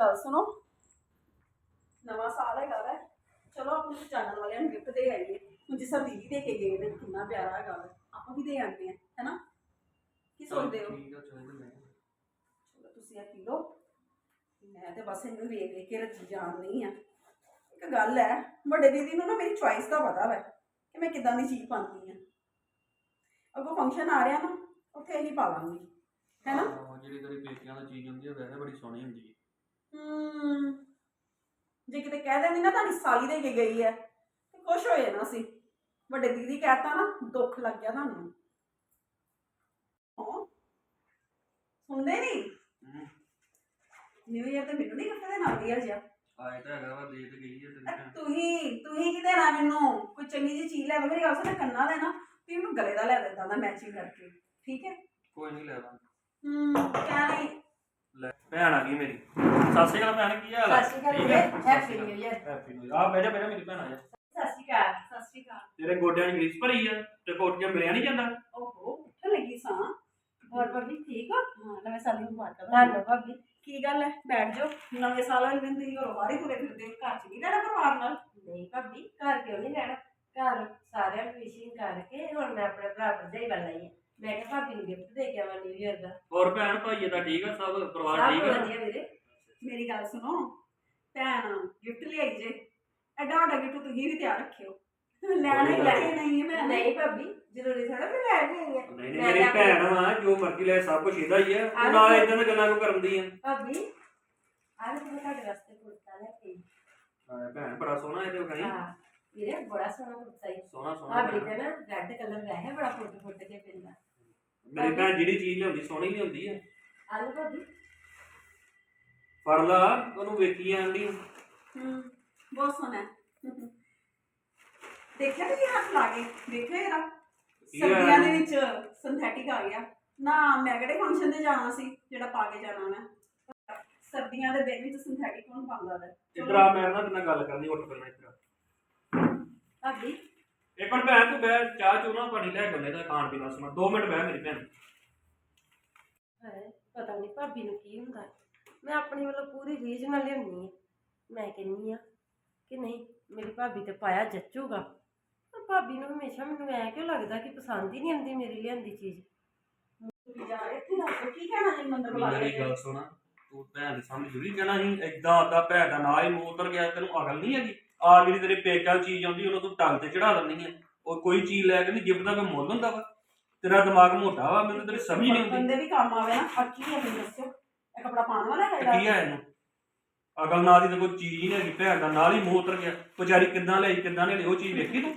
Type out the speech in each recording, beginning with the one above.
ਗੱਲ ਸੁਣੋ। ਨਵਾਂ ਸਾਲ ਹੈਗਾ ਵੈ। ਚਲੋ ਆਪਣੇ ਚੈਨਲ ਵਾਲਿਆਂ ਨੂੰ ਗਿਫਟ ਦੇ ਆਈਏ। ਹੁਣ ਜਿਸ ਦੀਦੀ ਦੇ ਕੇ ਗਏ ਨੇ ਕਿੰਨਾ ਪਿਆਰਾ ਹੈਗਾ ਵਾ। ਆਪਾਂ ਵੀ ਦੇ ਆਉਂਦੇ ਆ ਹੈਨਾ? ਕੀ ਸੋਚਦੇ ਹੋ? ਠੀਕ ਆ ਚੱਲ ਮੈਂ। ਚਲੋ ਤੁਸੀਂ ਆ ਪੀ ਲਓ। ਮੈਂ ਤੇ ਬਸ ਇਹਨੂੰ ਵੇਖ ਵੇਖ ਕੇ ਰੱਜੀ ਜਾਣਦੀ ਆ। ਇੱਕ ਗੱਲ ਹੈ ਵੱਡੇ ਦੀਦੀ ਨੂੰ ਨਾ ਮੇਰੀ ਚੁਆਇਸ ਦਾ ਪਤਾ ਵੈ ਕਿ ਮੈਂ ਕਿਦਾਂ ਦੀ ਚੀਜ਼ ਪਾਉਂਦੀ ਆ। ਅੱਗੋਂ ਫੰਕਸ਼ਨ ਆ ਰਿਹਾ ਨਾ ਉੱਥੇ ਇਹੀ ਪਾ ਲਾਂਗੀ। ਹੈਨਾ? ਹਾਂ, ਜਿਹੜੀ ਤੇਰੀ ਪੇਕਿਆਂ ਦੀ ਚੀਜ਼ ਹੁੰਦੀ ਆ ਵੈਸੇ ਬੜੀ ਸੋਹਣੀ ਹੁੰਦੀ ਹੈ ਜੇ ਕਿਤੇ ਕਹਿ ਦਿੰਦੀ ਨਾ ਤੁਹਾਡੀ ਸਾਲੀ ਦੇ ਕੇ ਗਈ ਹੈ ਤੇ ਖੁਸ਼ ਹੋ ਜਾਣਾ ਸੀ। ਵੱਡੇ ਦੀਦੀ ਕਹਤਾ ਨਾ ਦੁੱਖ ਲੱਗ ਗਿਆ ਤੁਹਾਨੂੰ। ਹਾਂ ਸੁਣਦੇ ਨਹੀਂ ਨਿਊ ਇਅਰ ਤੇ ਮੈਨੂੰ ਨਹੀਂ ਕੱਟਦੇ ਨਾਲ ਦੀ ਜਿਆ। ਆਏ ਤਾਂ ਹੈਗਾ ਵਾ ਦੇ ਤੇ ਗਈ ਆ ਤੇਰੀ ਭੈਣ ਤੁਸੀਂ ਤੁਸੀਂ ਕੀ ਦੇਣਾ ਮੈਨੂੰ? ਕੋਈ ਚੰਗੀ ਜਿਹੀ ਚੀਜ਼ ਲੈ ਦੋ ਮੇਰੀ ਗੱਲ ਸੁਣ ਕੰਨਾਂ ਦੇ ਨਾ ਤੇ ਉਹਨੂੰ ਗਲੇ ਦਾ ਲੈ ਦਿੱਤਾ ਦਾ ਮੈਚਿੰਗ ਕਰਕੇ। ਠੀਕ ਹੈ? ਕੋਈ ਨਹੀਂ ਲੈ ਹਮ ਕਹਿ ਨਹੀਂ? ਲੈ ਭੈਣ ਆ ਗਈ ਮੇਰੀ। ਸਤਿ ਸ਼੍ਰੀ ਅਕਾਲ ਭੈਣ ਕੀ ਹਾਲ ਆ? ਸਤਿ ਸ਼੍ਰੀ ਅਕਾਲ ਠੀਕ ਆ? ਵੀਰੇ, Happy New Year। Happy new ਆ ਬਹਿ ਜਾ ਬਹਿ ਜਾ ਮੇਰੀ ਭੈਣ ਆ ਜਾ। ਸਤਿ ਸ਼੍ਰੀ ਅਕਾਲ ਸਤਿ ਸ਼੍ਰੀ ਅਕਾਲ। ਤੇਰੇ ਗੋਡਿਆਂ 'ਚ ਗਰੀਸ ਭਰੀ ਆ ਤੇ ਕੋਟ ਕੇ ਮਿਲਿਆ ਨਹੀਂ ਜਾਂਦਾ। ਓਹੋ ਉੱਠਣ ਲੱਗੀ ਸਾਂ। ਹੋਰ ਭਾਬੀ ਠੀਕ ਹੋ? ਹਾਂ ਨਵੇਂ ਸਾਲ ਦੀ ਮੁਬਾਰਕਾਂ ਤੁਹਾਨੂੰ ਭਾਬੀ। ਕੀ ਗੱਲ ਹੈ ਬੈਠ ਜਾਓ। ਨਵੇਂ ਸਾਲ ਵਾਲੇ ਦਿਨ ਤੁਸੀਂ ਘਰੋਂ ਬਾਹਰ ਹੀ ਤੁਰੇ ਫਿਰਦੇ ਹੋ। ਘਰ ਚ ਨਹੀਂ ਰਹਿਣਾ ਪਰਿਵਾਰ ਨਾਲ? ਨਹੀਂ ਭਾਬੀ ਘਰ ਕਿਉਂ ਨਹੀਂ ਰਹਿਣਾ? ਘਰ ਸਾਰਿਆਂ ਨੂੰ ਵਿਸ਼ਿੰਗ ਕਰਕੇ ਹੁਣ ਮੈਂ ਆਪਣੇ ਭਰਾ ਭਰਜਾਈ ਵੱਲ ਆਈ ਹਾਂ ਮੈਂ ਕਿਹਾ ਭਾਬੀ ਨੂੰ ਗਿਫਟ ਦੇ ਕੇ ਆਵਾਂ ਨਿਊ ਇਅਰ ਦਾ। ਹੋਰ ਭੈਣ ਭਾਈ ਦਾ ਠੀਕ ਆ ਸਭ ਪਰਿਵਾਰ ਸਭ ਠੀਕ ਆ। ਵਧੀਆ ਵੀਰੇ। ਮੇਰੀ ਗੱਲ ਸੁਣੋ ਭੈਣ ਗਿਫਟ ਲਿਆਈ ਜੇ ਐਡਾ ਵੱਡਾ ਗਿਫਟ ਤੁਸੀਂ ਵੀ ਤਿਆਰ ਰੱਖਿਓ। ਲੈਣਾ ਹੀ ਲੈਣਾ ਨਹੀਂ ਹੈ ਭੈਣ ਨਹੀਂ ਭਾਬੀ ਜ਼ਰੂਰੀ ਥੋੜਾ ਮੈਂ ਲੈ ਕੇ ਆਈ ਹਾਂ ਨਹੀਂ ਨਹੀਂ ਮੈਂ ਮੇਰੀ ਭੈਣ ਵਾ ਜੋ ਮਰਜ਼ੀ ਲੈ ਸਭ ਕੁਝ ਇਹਦਾ ਹੀ ਆ। ਆ ਤੂੰ ਨਾ ਇਦਾਂ ਦੀਆਂ ਗੱਲਾਂ ਕੋ ਕਰਦੀ ਆ। ਭਾਬੀ ਆਹ ਮੈਂ ਤੁਹਾਡੇ ਵਾਸਤੇ ਕੁੜਤਾ ਲੈ ਕੇ ਆਈ। ਹਾਂ, ਭੈਣ ਬੜਾ ਸੋਹਣਾ ਇਹਦੇ ਵਿਖਾਈ ਹਾਂ? ਵੀਰੇ ਬੜਾ ਸੋਹਣਾ ਕੁੜਤਾ ਹੈ। ਸੋਹਣਾ ਸੋਹਣਾ ਭਾਬੀ ਭੈਣ। ਦਾ ਨਾ ਰੈੱਡ ਕਲਰ ਦਾ ਹੈ ਬੜਾ ਫੁੱਟ ਫੁੱਟ ਕੇ ਪੈਂਦਾ। ਮੇਰੀ ਭੈਣ ਜਿਹੜੀ ਚੀਜ਼ ਲਿਆਉਂਦੀ ਸੋਹਣੀ ਲਿਆਉਂਦੀ ਆ। ਆਹ ਲਓ ਭਾਬੀ ਫੜ ਲਾ ਉਹਨੂੰ ਵੇਖੀ ਆਂਦੀ ਹੂੰ ਬਹੁਤ ਸੋਹਣਾ। ਹੈ ਦੇਖਿਆ ਤੁਸੀਂ ਹੱਥ ਲਾ ਕੇ? ਦੇਖਿਆ ਜਰਾ? ਸਰਦੀਆਂ ਦੇ? ਵਿੱਚ ਸਿੰਥੈਟਿਕ ਆ ਗਿਆ। ਨਾ ਮੈਂ ਕਿਹੜੇ ਫੰਕਸ਼ਨ ਤੇ ਜਾਣਾ ਸੀ ਜਿਹੜਾ ਪਾ ਕੇ ਜਾਣਾ ਮੈਂ? ਸਰਦੀਆਂ ਦੇ ਦਿਨ ਵਿੱਚ ਸਿੰਥੈਟਿਕ ਕੌਣ ਪਾਉਂਦਾ ਹੈ ਇੱਧਰ ਆ ਮੈਂ ਨਾ ਤੇਰੇ ਨਾਲ ਗੱਲ ਕਰਨੀ ਉੱਠ ਪੈਣਾ ਇੱਧਰ ਭਾਬੀ ਮਿੰਟ ਭੈਣ ਤੂੰ ਬਹਿ ਚਾਹ ਚੂਹ ਨਾ ਪਾਣੀ ਲੈ ਕੇ ਆਉਂਦੇ ਦਾ ਖਾਣ ਪੀਣ ਦਾ ਸਮਾਨ। 2 ਮਿੰਟ ਬਹਿ ਮੇਰੀ ਭੈਣ। ਹਾਏ, ਪਤਾ ਨਹੀਂ ਭਾਬੀ ਨੂੰ ਕੀ ਹੁੰਦਾ। ਹੈ। ਮੈਂ ਆਪਣੀ ਵੱਲੋਂ ਪੂਰੀ ਰੀਝ ਨਾਲ ਲਿਆਉਣੀ ਹੈ ਮੈਂ ਕਹਿੰਨੀ ਆ ਕਿ ਨਹੀਂ ਮੇਰੀ ਭਾਬੀ ਤੇ ਪਾਇਆ ਜੱਚੂਗਾ। ਪਰ ਭਾਬੀ ਨੂੰ ਹਮੇਸ਼ਾ ਮੈਨੂੰ ਐ ਕਿਉਂ ਲੱਗਦਾ ਕਿ ਪਸੰਦ ਹੀ ਨਹੀਂ ਆਉਂਦੀ ਮੇਰੀ ਲਿਆਂਦੀ ਚੀਜ਼? ਰਹੇ ਇੱਥੇ ਦੱਸੋ ਕੀ ਕਹਿਣਾ ਜੀ ਮੰਦਰ ਮੇਰੀ ਗੱਲ ਸੁਣਾ ਤੂੰ ਭੈਣ ਦੀ ਸਾਹਮਣੇ ਜ਼ਰੂਰੀ ਕਹਿਣਾ ਸੀ ਏਦਾਂ ਆਦਾ ਭੈਣ ਦਾ ਨਾਂ ਹੀ ਮੂੰਹ ਉਤਰ ਗਿਆ ਤੈਨੂੰ ਅਕਲ ਨਹੀਂ ਹੈਗੀ। ਆ ਜਿਹੜੀ ਤੇਰੇ ਪੇਕਾਂ ਦੀ ਚੀਜ਼ ਆਉਂਦੀ ਉਹਨੂੰ ਤੂੰ ਟੰਗ ਤੇ ਚੜਾ ਦਿੰਦੀ ਹੈ ਉਹ ਕੋਈ ਚੀਜ਼ ਲੈ ਕੇ ਨਹੀਂ ਗਿਫਟ ਦਾ ਕੋਈ ਮੁੱਲ ਹੁੰਦਾ ਵਾ। ਤੇਰਾ ਦਿਮਾਗ ਮੋਟਾ ਵਾ ਮੈਨੂੰ ਤੇਰੀ ਸਮਝ ਨਹੀਂ ਆਉਂਦੀ। ਬੰਦੇ ਵੀ ਕੰਮ ਆਵੇ ਨਾ ਆ ਕੀ ਹੈ ਮੈਨੂੰ ਦੱਸਿਓ। ਇਹ ਕਪੜਾ ਪਾਉਣ ਵਾਲਾ ਹੈ ਕੀ ਹੈ ਇਹਨੂੰ? ਅਕਲ ਨਾਲ ਦੀ ਤਾਂ ਕੋਈ ਚੀਜ਼ ਹੀ ਨਹੀਂ ਹੈਗੀ ਭੈਣ ਦਾ ਨਾਲ ਹੀ ਮੂੰਹ ਉਤਰ ਗਿਆ। ਵਿਚਾਰੀ ਕਿੱਦਾਂ ਲਈ ਕਿੱਦਾਂ ਨਹੀਂ ਲਈ ਉਹ ਚੀਜ਼ ਵੇਖੀ ਤੂੰ?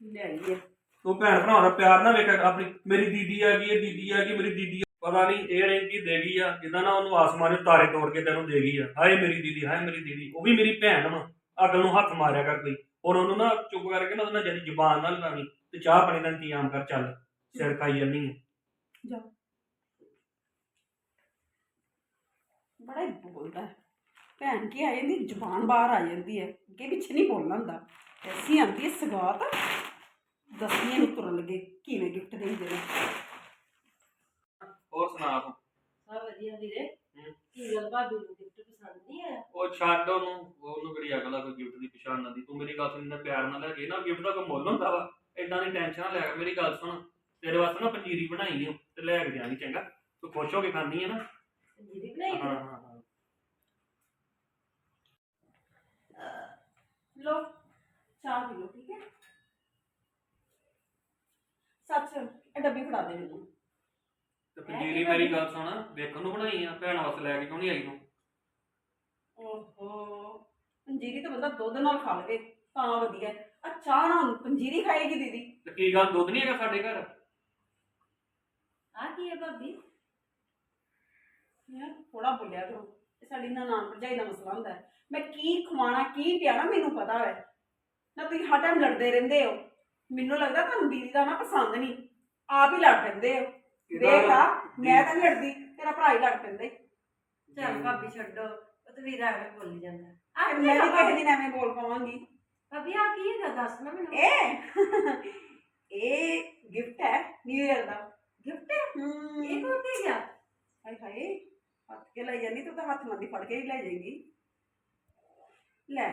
ਲਿਆਈ ਹੈ ਤੂੰ ਭੈਣ ਭਰਾ ਦਾ ਪਿਆਰ ਨਾ ਵੇਖਿਆ ਆਪਣੀ। ਮੇਰੀ ਦੀਦੀ ਆ ਗਈ ਇਹ ਦੀਦੀ ਆ ਗਈ ਮੇਰੀ ਦੀਦੀ ਆ। ਪਤਾ ਨਹੀਂ ਇਹ ਰਿੰਗ ਕੀ ਦੇ ਗਈ ਆ, ਜਿੱਦਾਂ ਨਾ ਉਹਨੂੰ ਆਸਮਾਨ ਦੇ ਤਾਰੇ ਤੋੜ ਕੇ ਤੈਨੂੰ ਦੇ ਗਈ ਆ। ਹਾਏ ਮੇਰੀ ਦੀਦੀ, ਹਾਏ ਮੇਰੀ ਦੀਦੀ, ਉਹ ਵੀ ਮੇਰੀ ਭੈਣ ਵਾ। ਅਕਲ ਨੂੰ ਹੱਥ ਮਾਰਿਆ ਕਰ ਕੋਈ। ਹੁਣ ਉਹਨੂੰ ਨਾ ਚੁੱਪ ਕਰਕੇ ਨਾ ਉਹਦੇ ਜਦੀ ਜ਼ੁਬਾਨ ਨਾਲ ਲਾਵੀਂ ਤੇ ਚਾਹ ਪਾਣੀ ਦਾ ਇੰਤਜ਼ਾਮ ਕਰ, ਚੱਲ, ਸਿਰ ਖਾਈ ਜੰਨੀ ਹੈ ਬੜਾ ਹੀ ਬੋਲਦਾ ਹੈ। ਭੈਣ ਕੀ ਆ ਜਾਂਦੀ ਜ਼ੁਬਾਨ ਬਾਹਰ ਆ ਜਾਂਦੀ ਹੈ। ਅੱਗੇ ਪਿੱਛੇ ਨਹੀਂ ਬੋਲਣਾ ਹੁੰਦਾ। ਐਸੀ ਆਂਦੀ ਹੈ, ਸਗਾਤ ਦਸਵੀਂ ਨੂੰ ਤੁਰਨ ਲੱਗੇ, ਕਿਵੇਂ ਗਿਫਟ ਦੇਈਦੇ ਨੇ ਸੁਣਾ ਤੂੰ ਸਭ ਵਧੀਆ ਵੀਰੇ। ਹੂੰ। ਕੀ ਗੱਲ ਭਾਬੀ ਨੂੰ ਗਿਫਟ ਪਸੰਦ ਨਹੀਂ ਆਇਆ? ਉਹ ਛੱਡ ਉਹਨੂੰ ਉਹਨੂੰ ਕਿਹੜੀ ਅਕਲ ਆ ਕੋਈ ਗਿਫਟ ਦੀ ਪਛਾਣ ਨਾ ਦੀ? ਤੂੰ ਮੇਰੀ ਗੱਲ ਸੁਣ ਇੰਨਾ ਪਿਆਰ ਨਾਲ ਲੈ ਕੇ ਨਾ ਗਿਫਟ ਦਾ ਕੋਈ ਮੁੱਲ ਹੁੰਦਾ ਵਾ? ਏਦਾਂ ਦੀ ਟੈਨਸ਼ਨ ਨਾ ਲੈ ਕਰ ਮੇਰੀ ਗੱਲ ਸੁਣ। ਤੇਰੇ ਵਾਸਤੇ ਨਾ ਪੰਜੀਰੀ ਬਣਾਈ ਨਹੀਂ ਤੇ ਲੈ ਕੇ ਜਾਣੀ ਚੰਗਾ। ਤੂੰ ਖੁਸ਼ ਹੋ ਕੇ ਖਾਣੀ ਹੈ ਨਾ? ਜਿਹਦੀ ਬਣਾਈ ਹਾਂ ਹਾਂ ਹਾਂ। ਲੋ ਚਾਹ ਪੀ ਲੋ ਠੀਕ ਹੈ? ਸੱਚ ਇਹ ਡੱਬੀ ਫੜਾ ਦੇ ਮੈਨੂੰ। ਤੇ ਪੰਜੀਰੀ ਮੇਰੀ ਗੱਲ ਸੁਣ ਵੇਖਣ ਨੂੰ ਬਣਾਈ ਆ ਭੈਣ ਵਾਸਤੇ ਲੈ ਕੇ ਕਿਉਂ ਨਹੀਂ ਆਈ ਤੂੰ? ਓਹੋ ਪੰਜੀਰੀ ਤਾਂ ਬੰਦਾ ਦੁੱਧ ਨਾਲ ਖਾ ਲਵੇ ਤਾਂ ਵਧੀਆ। ਹੈ। ਆ ਚਾਹ ਨਾਲ ਪੰਜੀਰੀ ਖਾਏਗੀ ਦੀਦੀ। ਤੇ ਕੀ ਗੱਲ ਦੁੱਧ ਨਹੀਂ ਹੈਗਾ ਸਾਡੇ ਘਰ? ਆ ਕੀ ਹੈ ਭਾਬੀ? ਯਾਰ ਥੋੜਾ ਬੋਲਿਆ ਕਰੋ ਇਹ ਸਾਡੀ ਨਨਾਣ ਭਰਜਾਈ ਦਾ ਮਸਲਾ ਹੁੰਦਾ ਹੈ। ਮੈਂ ਕੀ ਖਵਾਣਾ ਕੀ ਪਿਆਣਾ ਮੈਨੂੰ ਪਤਾ ਹੈ। ਨਾ ਤੁਸੀਂ ਹਰ ਟਾਈਮ ਲੜਦੇ ਰਹਿੰਦੇ ਹੋ। ਮੈਨੂੰ ਲੱਗਦਾ ਤੁਹਾਨੂੰ ਦੀਦੀ ਦਾ ਨਾ ਪਸੰਦ ਨਹੀਂ। ਆਪ ਹੀ ਲੜ ਪੈਂਦੇ ਹੋ। ਵੇਖ ਲਾ ਮੈਂ ਤਾਂ ਨੀ ਲੜਦੀ ਤੇਰਾ ਭਰਾ ਹੀ ਲੜ ਪੈਂਦਾ ਈ। ਚੱਲ ਭਾਬੀ ਛੱਡੋ ਉਹ ਤੇ ਵੀਰਾ ਐਵੇਂ ਬੋਲੀ ਜਾਂਦਾ। ਤੇ ਆ ਮੈਂ ਵੀ ਕਿਸੇ ਦਿਨ ਐਵੇਂ ਬੋਲ ਪਾਵਾਂਗੀ। ਭਾਬੀ ਆ ਕੀ ਹੈਗਾ? ਦੱਸ ਨਾ ਮੈਨੂੰ। ਇਹ ਇਹ ਗਿਫਟ ਹੈ ਨਿਊ ਇਅਰ ਦਾ। ਗਿਫਟ ਹੈ? ਹਮ, ਇਹ ਕੌਣ ਦੇ ਗਿਆ? ਹਾਏ ਹਾਏ ਹੱਥ ਕੇ ਲੈ ਜਾਂਦੀ ਤੂੰ ਤਾਂ ਹੱਥ ਨਾਲ ਦੀ ਫੜ ਕੇ ਹੀ ਲੈ ਜਾਏਗੀ। ਲੈ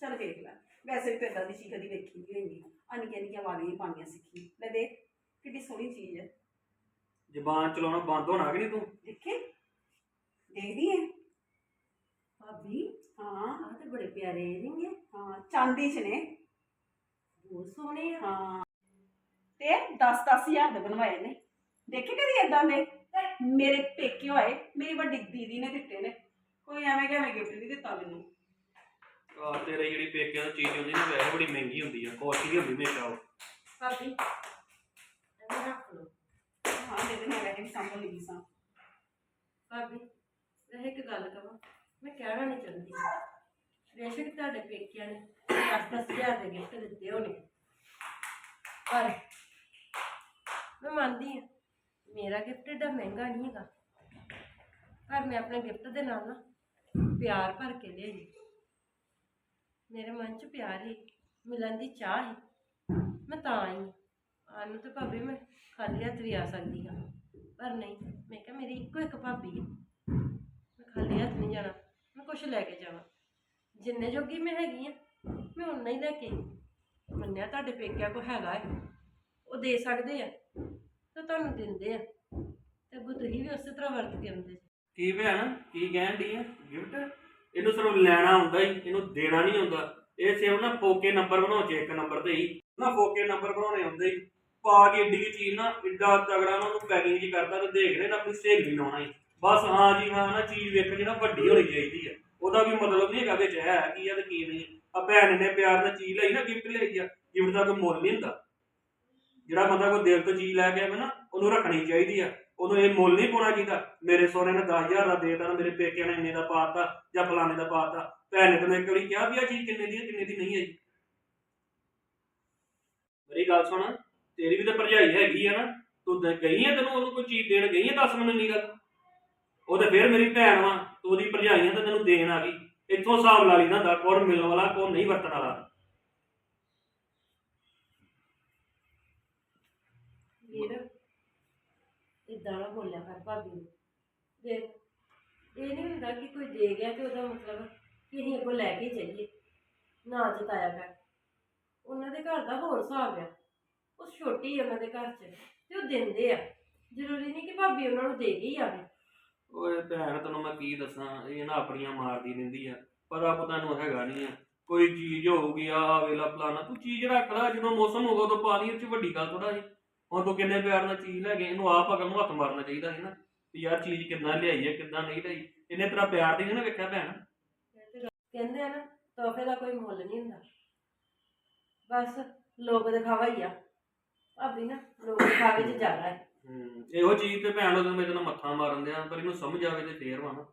ਚੱਲ ਵੇਖ ਲੈ। ਵੈਸੇ ਵੀ ਪੈਦਾ ਦੀ ਚੀਜ਼ ਕਦੀ ਵੇਖੀ ਨਹੀਂ ਹੋਏਗੀ। ਅਨਕੀਆਂ ਨਿੱਕੀਆਂ ਵਾਲੀਆਂ ਪਾਣੀਆਂ ਸਿੱਖੀ ਲੈ ਦੇਖ ਕਿੱਡੀ ਸੋਹਣੀ ਚੀਜ਼ ਹੈ ਜ਼ਬਾਨ ਚਲਾਉਣਾ ਬੰਦ ਹੋਣਾ ਕਿ ਨਹੀਂ ਤੂੰ? ਦੇਖੇ? ਦੇਖਦੀ ਹੈ ਭਾਬੀ? ਹਾਂ। ਆਹ ਤੇ ਬੜੇ ਪਿਆਰੇ ਰਿੰਗ ਹੈ ਹਾਂ ਚਾਂਦੀ ਚ ਨੇ। ਬਹੁਤ ਸੋਹਣੇ ਆ। ਹਾਂ। ਤੇ 10 ਹਜ਼ਾਰ ਦੇ ਬਣਵਾਏ ਨੇ। ਦੇਖੇ ਕਦੀ ਏਦਾਂ ਦੇ? ਮੇਰੇ ਪੇਕੇ ਹੋਏ ਮੇਰੀ ਵੱਡੀ ਦੀਦੀ ਨੇ ਦਿੱਤੇ ਨੇ। ਕੋਈ ਐਵੇਂ ਕਿਵੇਂ ਗਿਫਟ ਨਹੀਂ ਦਿੱਤਾ ਮੈਨੂੰ। ਆ ਤੇਰੇ ਜਿਹੜੀ ਪੇਕਿਆਂ ਦੀ ਚੀਜ਼ ਹੁੰਦੀ ਨਾ ਵੈਸੇ ਬੜੀ ਮਹਿੰਗੀ ਹੁੰਦੀ ਆ। ਕੋਸਟਲੀ ਹੁੰਦੀ ਹਮੇਸ਼ਾ ਉਹ ਭਾਬੀ ਇਹ ਰੱਖ ਲਓ। ਹਾਂ ਦੇ ਦੇਣਾ ਵੈਸੇ ਵੀ ਲਈ ਸਾਂ ਭਾਬੀ ਇਹ ਇੱਕ ਗੱਲ ਕਹਾਂ ਮੈਂ ਕਹਿਣਾ ਨਹੀਂ ਚਾਹੁੰਦੀ। ਬੇਸ਼ੱਕ ਤੁਹਾਡੇ ਪੇਕਿਆਂ ਨੇ 10-10 ਦੇ ਗਿਫਟ ਦਿੱਤੇ ਹੋਣੇ। ਪਰ ਮੈਂ ਮੰਨਦੀ ਹਾਂ, ਮੇਰਾ ਗਿਫਟ ਏਡਾ ਮਹਿੰਗਾ ਨਹੀਂ ਹੈਗਾ। ਪਰ ਮੈਂ ਆਪਣੇ ਗਿਫਟ ਦੇ ਨਾਲ ਨਾ ਪਿਆਰ ਭਰ ਕੇ ਲਿਆਈ ਮੇਰੇ ਮਨ 'ਚ ਪਿਆਰ ਹੀ ਮਿਲਣ ਦੀ ਚਾਹ ਹੀ। ਮੈਂ ਤਾਂ ਆਈ ਹਾਂ। ਤੇ ਭਾਬੀ ਮੈਂ ਖਾਲੀ ਹੱਥ ਵੀ ਆ ਸਕਦੀ ਹਾਂ ਪਰ ਨਹੀਂ, ਮੈਂ ਕਿਹਾ ਮੇਰੀ ਇੱਕੋ ਇੱਕ ਭਾਬੀ ਹੈ ਮੈਂ ਖਾਲੀ ਹੱਥ ਨਹੀਂ ਜਾਣਾ, ਮੈਂ ਕੁਝ ਲੈ ਕੇ ਜਾਵਾਂ। ਜਿੰਨੇ ਜੋਗੀ ਮੈਂ ਹੈਗੀ ਆ, ਮੈਂ ਉਨਾ ਹੀ ਲੈ ਕੇ ਮੰਨਿਆ ਤੁਹਾਡੇ ਪੇਕਿਆਂ ਕੋ ਹੈਗਾ ਹੈ ਉਹ ਦੇ ਸਕਦੇ ਆ, ਤੇ ਤੁਹਾਨੂੰ ਦਿੰਦੇ ਆ। ਤੇ ਅੱਗੋਂ ਤੁਸੀਂ ਵੀ ਉਸੇ ਤਰ੍ਹਾਂ ਵਰਤ ਕੇ ਆਉਂਦੇ ਜੀ। ਕੀ ਭੈਣ, ਕੀ ਕਹਿਣ ਦੀ ਆ? ਗਿਫਟ? ਇਹਨੂੰ ਸਿਰਫ ਲੈਣਾ ਹੁੰਦਾ ਹੀ, ਇਹਨੂੰ ਦੇਣਾ ਨਹੀਂ ਹੁੰਦਾ। ਇਹ ਸਿਰਫ ਨਾ ਫੋਕੇ ਨੰਬਰ ਬਣਾਉ ਚੇ ਇੱਕ ਨੰਬਰ ਤੇ ਹੀ। ਨਾ ਫੋਕੇ ਨੰਬਰ ਬਣਾਉਣੇ ਹੁੰਦੇ ਹੀ। ਪਾ ਕੇ ਏਡੀ ਚੀਜ਼ ਨਾ ਏਡਾ ਤਗੜਾ ਨਾ ਉਹਨੂੰ ਪੈਕਿੰਗ ਜੀ ਕਰਦਾ ਤੇ ਦੇਖ ਰਹੇ ਨਾ ਆਪਣੀ ਸਹੇਲੀ ਲਾਉਣਾ ਹੀ। ਬਸ ਹਾਂ ਜੀ, ਹਾਂ ਨਾ, ਚੀਜ਼ ਵੇਖ ਜਿਹੜਾ ਵੱਡੀ ਹੋਣੀ ਚਾਹੀਦੀ ਹੈ ਉਹਦਾ ਵੀ ਮਤਲਬ ਨਹੀਂ ਹੈਗਾ ਵਿੱਚ ਹੈ ਕੀ ਆ ਤੇ ਕੀ ਨਹੀਂ। ਆ ਭੈਣ ਨੇ ਪਿਆਰ ਨਾਲ ਚੀਜ਼ ਲਈ ਨਾ ਗਿਫਟ ਲਈ ਆ। ਗਿਫਟ ਦਾ ਕੋਈ ਮੁੱਲ ਨਹੀਂ ਹੁੰਦਾ। ਜਿਹੜਾ ਬੰਦਾ ਕੋਈ ਦਿਲ ਤੋਂ ਚੀਜ਼ ਲੈ ਕੇ ਆਵੇ ਨਾ, ਉਹਨੂੰ ਰੱਖਣੀ ਚਾਹੀਦੀ ਆ। ਉਹਨੂੰ ਇਹ ਮੁੱਲ ਨਹੀਂ ਪਾਉਣਾ ਚਾਹੀਦਾ। ਮੇਰੇ ਸੋਨੇ ਨੇ 10000 ਦਾ ਦੇਤਾ ਨਾ, ਮੇਰੇ ਪੇਕਿਆਂ ਨੇ ਇੰਨੇ ਦਾ ਪਾਤਾ ਜਾਂ ਫਲਾਣੇ ਦਾ ਪਾਤਾ ਭੈਣ ਨੇ ਤੈਨੂੰ ਇੱਕ ਵਾਰੀ ਕਿਹਾ ਵੀ ਆ ਚੀਜ਼ ਕਿੰਨੇ ਦੀ ਹੈ ਕਿੰਨੇ ਦੀ ਨਹੀਂ ਹੈ ਜੀ। ਮੇਰੀ ਗੱਲ ਸੁਣ। ਤੇਰੀ ਵੀ ਤਾਂ ਭਰਜਾਈ ਹੈਗੀ ਆ ਨਾ, ਤੂੰ ਤਾਂ ਗਈ ਆ ਤੈਨੂੰ ਉਹਨੂੰ ਕੋਈ ਚੀਜ਼ ਦੇਣ, ਗਈ ਆ ਦੱਸ ਮੈਨੂੰ ਇੰਨੀ ਉਹ ਤਾਂ ਫੇਰ ਮੇਰੀ ਭੈਣ ਵਾ, ਤੂੰ ਉਹਦੀ ਭਰਜਾਈ ਆ ਤਾਂ ਤੈਨੂੰ ਦੇਣ ਆ ਗਈ। ਇੱਥੋਂ ਹਿਸਾਬ ਲਾ ਲਈ ਨਾ ਕੌਣ ਮਿਲਣ ਵਾਲਾ, ਕੌਣ ਨਹੀਂ ਵਰਤਣ ਵਾਲਾ। ਵੀਰ ਇਦਾਂ ਨਾ ਬੋਲਿਆ ਕਰ ਭਾਬੀ ਨੂੰ। ਦੇਖ ਇਹ ਨਹੀਂ ਹੁੰਦਾ ਕਿ ਕੋਈ ਦੇ ਗਿਆ ਤੇ ਉਹਦਾ ਮਤਲਬ ਕਿ ਅਸੀਂ ਅੱਗੋਂ ਲੈ ਕੇ ਜਾਈਏ ਨਾ ਜਤਾਇਆ ਕਰ। ਉਹਨਾਂ ਦੇ ਘਰ ਦਾ ਹੋਰ ਹਿਸਾਬ ਆ। ਉਹ ਛੋਟੀ ਆ ਉਹਨਾਂ ਦੇ ਘਰ 'ਚ ਤੇ ਉਹ ਦਿੰਦੇ ਆ। ਜ਼ਰੂਰੀ ਨਹੀਂ ਕਿ ਭਾਬੀ ਉਹਨਾਂ ਨੂੰ ਦੇ ਹੀ ਆਵੇ। ਓਏ ਭੈਣ ਤੈਨੂੰ ਮੈਂ ਕੀ ਦੱਸਾਂ? ਇਹ ਨਾ ਆਪਣੀਆਂ ਮਾਰਦੀ ਰਹਿੰਦੀ ਆ ਪਤਾ ਪਤਾ ਨੂੰ ਹੈਗਾ ਨਹੀਂ ਆ। ਕੋਈ ਚੀਜ਼ ਹੋਊਗੀ ਆ ਵੇਲਾ ਪਲਾਨਾ ਤੂੰ ਚੀਜ਼ ਰੱਖ ਲੈ ਜਦੋਂ ਮੌਸਮ ਹੋਗਾ ਉਦੋਂ ਪਾ ਲਈ ਇਹ ਚ ਵੱਡੀ ਗੱਲ ਥੋੜਾ ਜੀ। ਹੁਣ ਤੂੰ ਕਿੰਨੇ ਪਿਆਰ ਨਾਲ ਚੀਜ਼ ਲੈ ਗਏ ਇਹਨੂੰ ਆਪ ਅਗਲ ਨੂੰ ਹੱਥ ਮਾਰਨਾ ਚਾਹੀਦਾ ਸੀ ਨਾ ਵੀ ਯਾਰ ਚੀਜ਼ ਕਿੰਨਾ ਲਿਆਈ ਹੈ ਕਿੰਨਾ ਨਹੀਂ ਲਈ। ਇਹਨੇ ਤੇਰਾ ਪਿਆਰ ਤੇ ਨਹੀਂ ਨਾ ਵੇਖਿਆ ਭੈਣ। ਕਹਿੰਦੇ ਆ ਨਾ ਤੋਹਫੇ ਦਾ ਕੋਈ ਮੁੱਲ ਨਹੀਂ ਹੁੰਦਾ। ਬਸ ਲੋਕ ਦਿਖਾਵਾ ਹੀ ਆ। ਭਾਬੀ ਨਾ ਲੋਕ ਦਿਖਾਵੇ 'ਚ ਜ਼ਿਆਦਾ ਹੈ। ਹੂੰ ਇਹੋ ਚੀਜ਼ ਤੇ ਭੈਣ ਉਹਦੇ ਮੇਰੇ ਨਾਲ ਮੱਥਾ ਮਾਰਨ ਦਿਆ ਪਰ ਇਹਨੂੰ ਸਮਝ ਆਵੇ ਤੇ ਫੇਰ ਵਾ। ਨਾ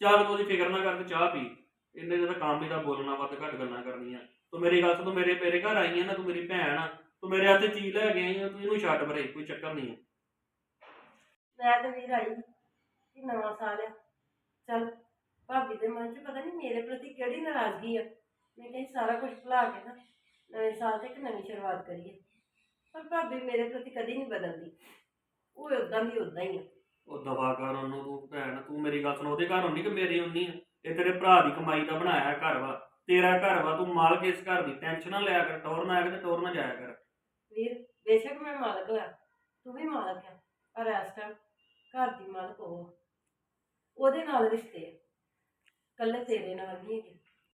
ਚੱਲ ਤੂੰ ਉਹਦੀ ਫਿਕਰ ਨਾ ਕਰ ਤੇ ਚਾਹ ਪੀ। ਇਹਨੇ ਜਿਹੜਾ ਕੰਮ ਹੀ ਦਾ ਬੋਲਣਾ ਵੱਧ ਘੱਟ ਗੱਲਾਂ ਕਰਨੀਆਂ। ਤੂੰ ਮੇਰੀ ਗੱਲ ਤੂੰ ਮੇਰੇ ਮੇਰੇ ਘਰ ਆਈ ਆ ਨਾ ਤੂੰ ਮੇਰੀ ਭੈਣ ਆ। ਤੂੰ ਮੇਰੇ ਹੱਥੇ ਚੀਜ਼ ਲੈ ਕੇ ਆਈ ਆ ਤੂੰ ਇਹਨੂੰ ਛੱਡ ਪਰੇ ਕੋਈ ਚੱਕਰ ਨਹੀਂ ਹੈ ਮੈਂ ਤਾਂ ਵੀਰ ਆਈ ਕਿ ਨਵਾਂ ਸਾਲ ਆ। ਚਲ ਭਾਬੀ ਦੇ ਮਨ 'ਚ ਪਤਾ ਨਹੀਂ ਮੇਰੇ ਪ੍ਰਤੀ ਕਿਹੜੀ ਨਾਰਾਜ਼ਗੀ ਆ। ਮੈਂ ਕਿਹਾ ਸਾਰਾ ਕੁਝ ਭੁਲਾ ਕੇ ਨਾ ਨਵੇਂ ਸਾਲ ਤੇ ਇੱਕ ਨਵੀਂ ਸ਼ੁਰੂਆਤ ਕਰੀਏ। ਪਰ ਭਾਬੀ ਮੇਰੇ ਪ੍ਰਤੀ ਕਦੀ ਨਹੀਂ ਬਦਲਦੀ। ਉਹ ਉਦਾਂ ਦੀ ਉਦਾਂ ਹੀ ਆ। ਉਹ ਦਵਾ ਕਰ ਉਹਨੂੰ ਤੂੰ ਭੈਣ ਤੂੰ ਮੇਰੀ ਗੱਲ ਸੁਣ। ਉਹਦੇ ਘਰ ਹੁੰਨੀ ਕਿ ਮੇਰੀ ਹੁੰਨੀ ਆ? ਇਹ ਤੇਰੇ ਭਰਾ ਦੀ ਕਮਾਈ ਦਾ ਬਣਾਇਆ ਹੈ ਘਰ ਵਾ। ਤੇਰਾ ਘਰ ਵਾ ਤੂੰ ਮਾਲਕ ਇਸ ਘਰ ਦੀ। ਟੈਨਸ਼ਨ ਨਾ ਲਿਆ ਕਰ ਟੋਰ ਨਾ ਆਇਆ ਤੇ ਟੋਰ ਨਾ ਜਾਇਆ ਕਰ। ਵੀਰ ਬੇਸ਼ੱਕ ਮੈਂ ਮਾਲਕ ਆ। ਤੂੰ ਵੀ ਮਾਲਕ ਆ। ਪਰ ਇਸ ਟਾਈਮ ਘਰ ਦੀ ਮਾਲਕ ਉਹ ਆ। ਉਹਦੇ ਨਾਲ ਰਿਸ਼ਤੇ ਆ। ਕੱਲੇ ਤੇਰੇ ਨਾਲ ਨਹੀਂ ਹੈਗੇ।